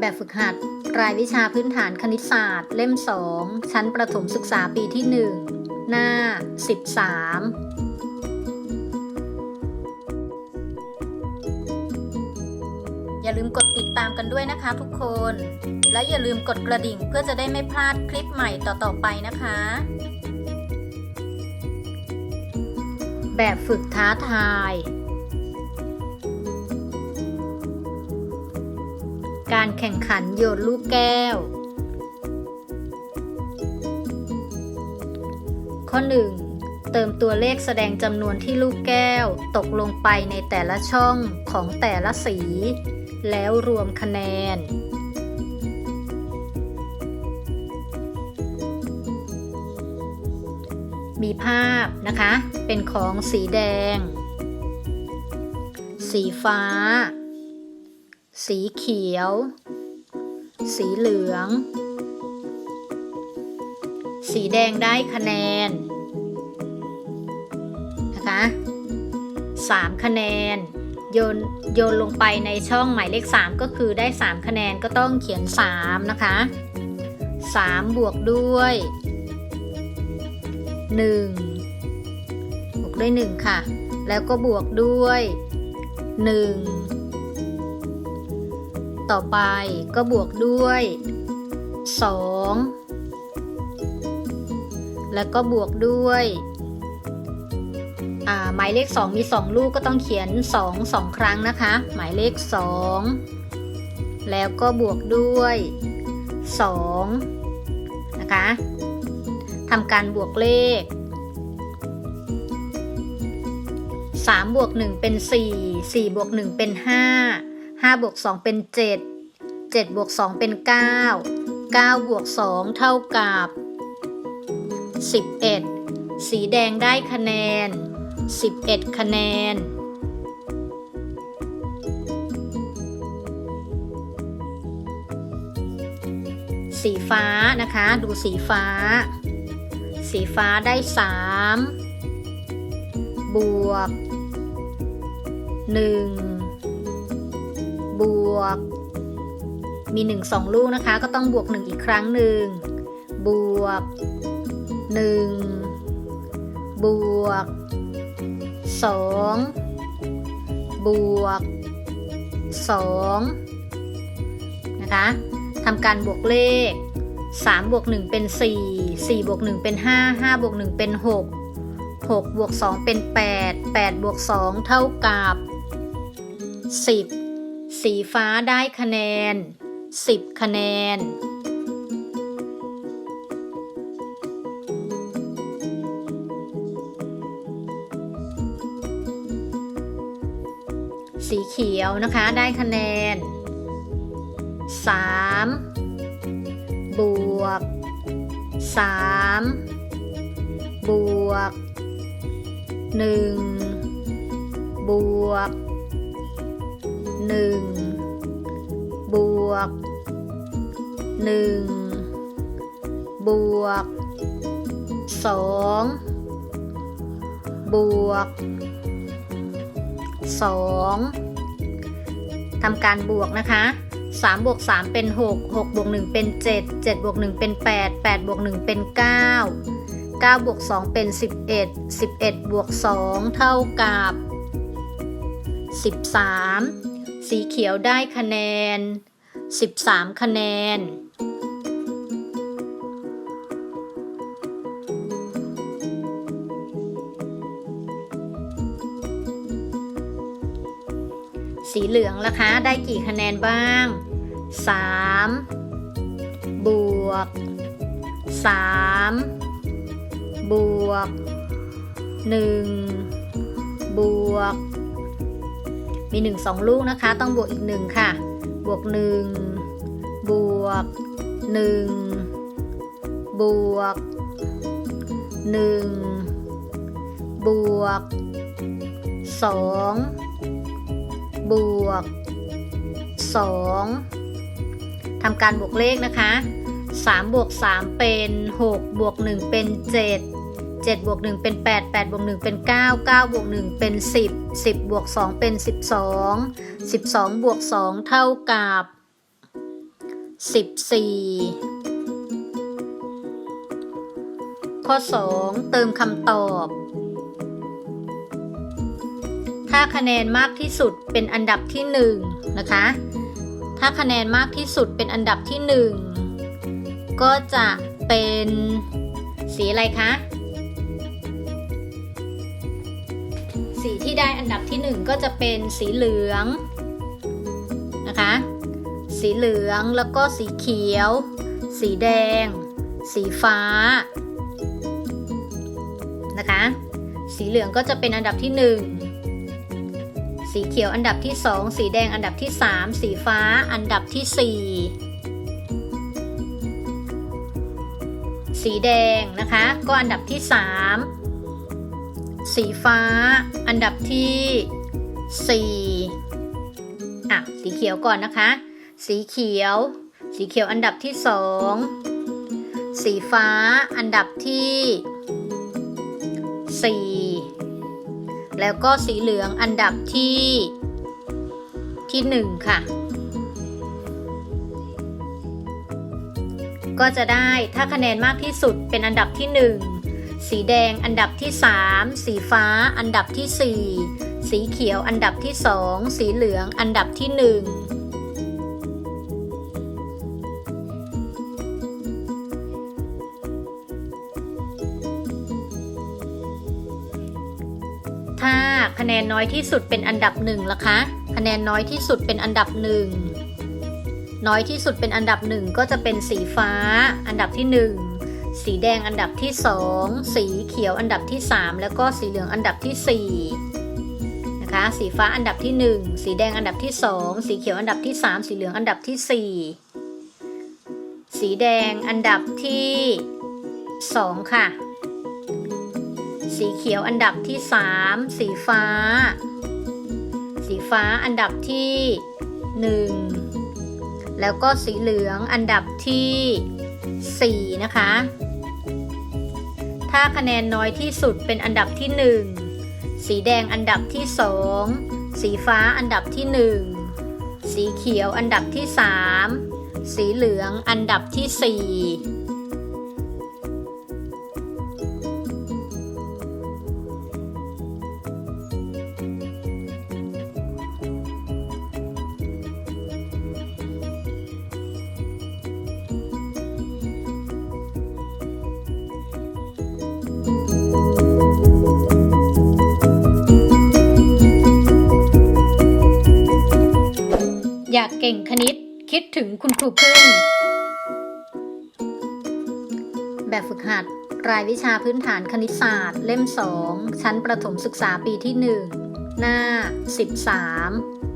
แบบฝึกหัด รายวิชาพื้นฐานคณิตศาสตร์ เล่ม 2 ชั้นประถมศึกษาปีที่ 1 หน้า 13อย่าลืมกดติดตามกันด้วยนะคะทุกคน และอย่าลืมกดกระดิ่งเพื่อจะได้ไม่พลาดคลิปใหม่ต่อๆไปนะคะ แบบฝึกท้าทาย การแข่งขันโยนลูกแก้ว ข้อ 1. เติมตัวเลขแสดงจำนวนที่ลูกแก้ว ตกลงไปในแต่ละช่องของแต่ละสี แล้วรวมคะแนน มีภาพนะคะ เป็นของสีแดง สีฟ้า สีเขียว สีเหลือง สีแดงได้คะแนน นะคะ3คะแนน โยนโยนลงไปในช่องหมายเลข 3 ก็คือได้ 3 คะแนนก็ต้องเขียน 3 นะคะ 3 บวกด้วย 1 บวกด้วย 1 ค่ะ แล้วก็บวกด้วย 1 ต่อไปก็บวกด้วย 2 แล้วก็บวกด้วยอ่าหมายเลข 2 มี 2 ลูกก็ต้องเขียน 2 2 ครั้งนะคะ หมายเลข 2 แล้วก็บวกด้วย 2 นะคะทำการบวกเลข 3 บวก 1 เป็น 4 4 บวก 1 เป็น 5 5บวก2เป็น 7 7บวก2เป็น 9 9บวก2เท่ากับ 11 สีแดงได้คะแนน 11 คะแนน สีฟ้านะคะ ดูสีฟ้า สีฟ้าได้ 3 บวก 1 บวก มี 1 2 ลูกนะคะ ก็ต้องบวก 1 อีกครั้งหนึ่ง บวก 1 บวก 2 บวก 2 นะคะทำการบวกเลข 3 บวก 1 เป็น 4 4 บวก 1 เป็น 5 5 บวก 1 เป็น 6 6 บวก 2 เป็น 8 8 บวก 2 เท่ากับ 10 สีฟ้าได้คะแนน 10 คะแนน สีเขียวนะคะได้คะแนน 3 บวก 3 บวก 1 บวก 1บวก1บวก2บวก2ทำการบวกนะคะ3บวก3เป็น6 6บวก1เป็น7 7บวก1เป็น8 8บวก1เป็น9 9บวก2เป็น11 11บวก2เท่ากับ13สีีเขียวได้คะแนน 13 คะแนน สีเหลืองล่ะคะได้กี่คะแนนบ้าง 3 บวก 3 บวก 1 บวก มี 1 2 ลูกนะคะ ต้องบวกอีก 1 ค่ะ บวก 1 บวก 1 บวก 1 บวก 2 บวก 2ทำการบวกเลขนะคะ 3 บวก 3 เป็น 6 บวก 1 เป็น 7 7บวก1เป็น 8 8บวก1เป็น 9 9บวก1เป็น 10 10บวก2เป็น 12 12บวก2เท่ากับ 14 ข้อ 2 เติมคำตอบ ถ้าคะแนนมากที่สุดเป็นอันดับที่ 1 นะคะ ถ้าคะแนนมากที่สุดเป็นอันดับที่ 1 ก็จะเป็นสีอะไรคะ สีที่ได้อันดับที่ 1 ก็จะเป็นสีเหลืองนะคะ สีเหลืองแล้วก็สีเขียว สีแดง สีฟ้านะคะ สีเหลืองก็จะเป็นอันดับที่ 1 สีเขียวอันดับที่ 2 สีแดงอันดับที่ 3 สีฟ้าอันดับที่ 4สีแดงนะคะ ก็อันดับที่ 3 สีฟ้า อันดับที่ 4 อะ สีเขียวก่อนนะคะ สีเขียว สีเขียวอันดับที่ 2 สีฟ้า อันดับที่ 4 แล้วก็สีเหลืองอันดับที่ที่หนึ่งค่ะ ก็จะได้ถ้าคะแนนมากที่สุดเป็นอันดับที่หนึ่ง สีแดงอันดับที่สามสีฟ้าอันดับที่สี่สีเขียวอันดับที่สองสีเหลืองอันดับที่หนึ่งถ้าคะแนนน้อยที่สุดเป็นอันดับหนึ่งล่ะคะ คะแนนน้อยที่สุดเป็นอันดับหนึ่งน้อยที่สุดเป็นอันดับหนึ่งก็จะเป็นสีฟ้า อันดับที่หนึ่ง สีแดงอันดับที่สองสีเขียวอันดับที่สามแล้วก็สีเหลืองอันดับที่สี่นะคะสีฟ้าอันดับที่หนึ่งสีแดงอันดับที่สองสีเขียวอันดับที่สามสีเหลืองอันดับที่สี่สีแดงอันดับที่สองค่ะสีเขียวอันดับที่สามสีฟ้าสีฟ้าอันดับที่หนึ่งแล้วก็สีเหลืองอันดับที่4นะคะ ถ้าคะแนนน้อยที่สุดเป็นอันดับที่ 1 สีแดงอันดับที่ 2 สีฟ้าอันดับที่ 1 สีเขียวอันดับที่ 3 สีเหลืองอันดับที่ 4 อยากเก่งคณิต คิดถึงคุณครูพึ่ง แบบฝึกหัด รายวิชาพื้นฐานคณิตศาสตร์ เล่ม 2 ชั้นประถมศึกษาปีที่ 1 หน้า 13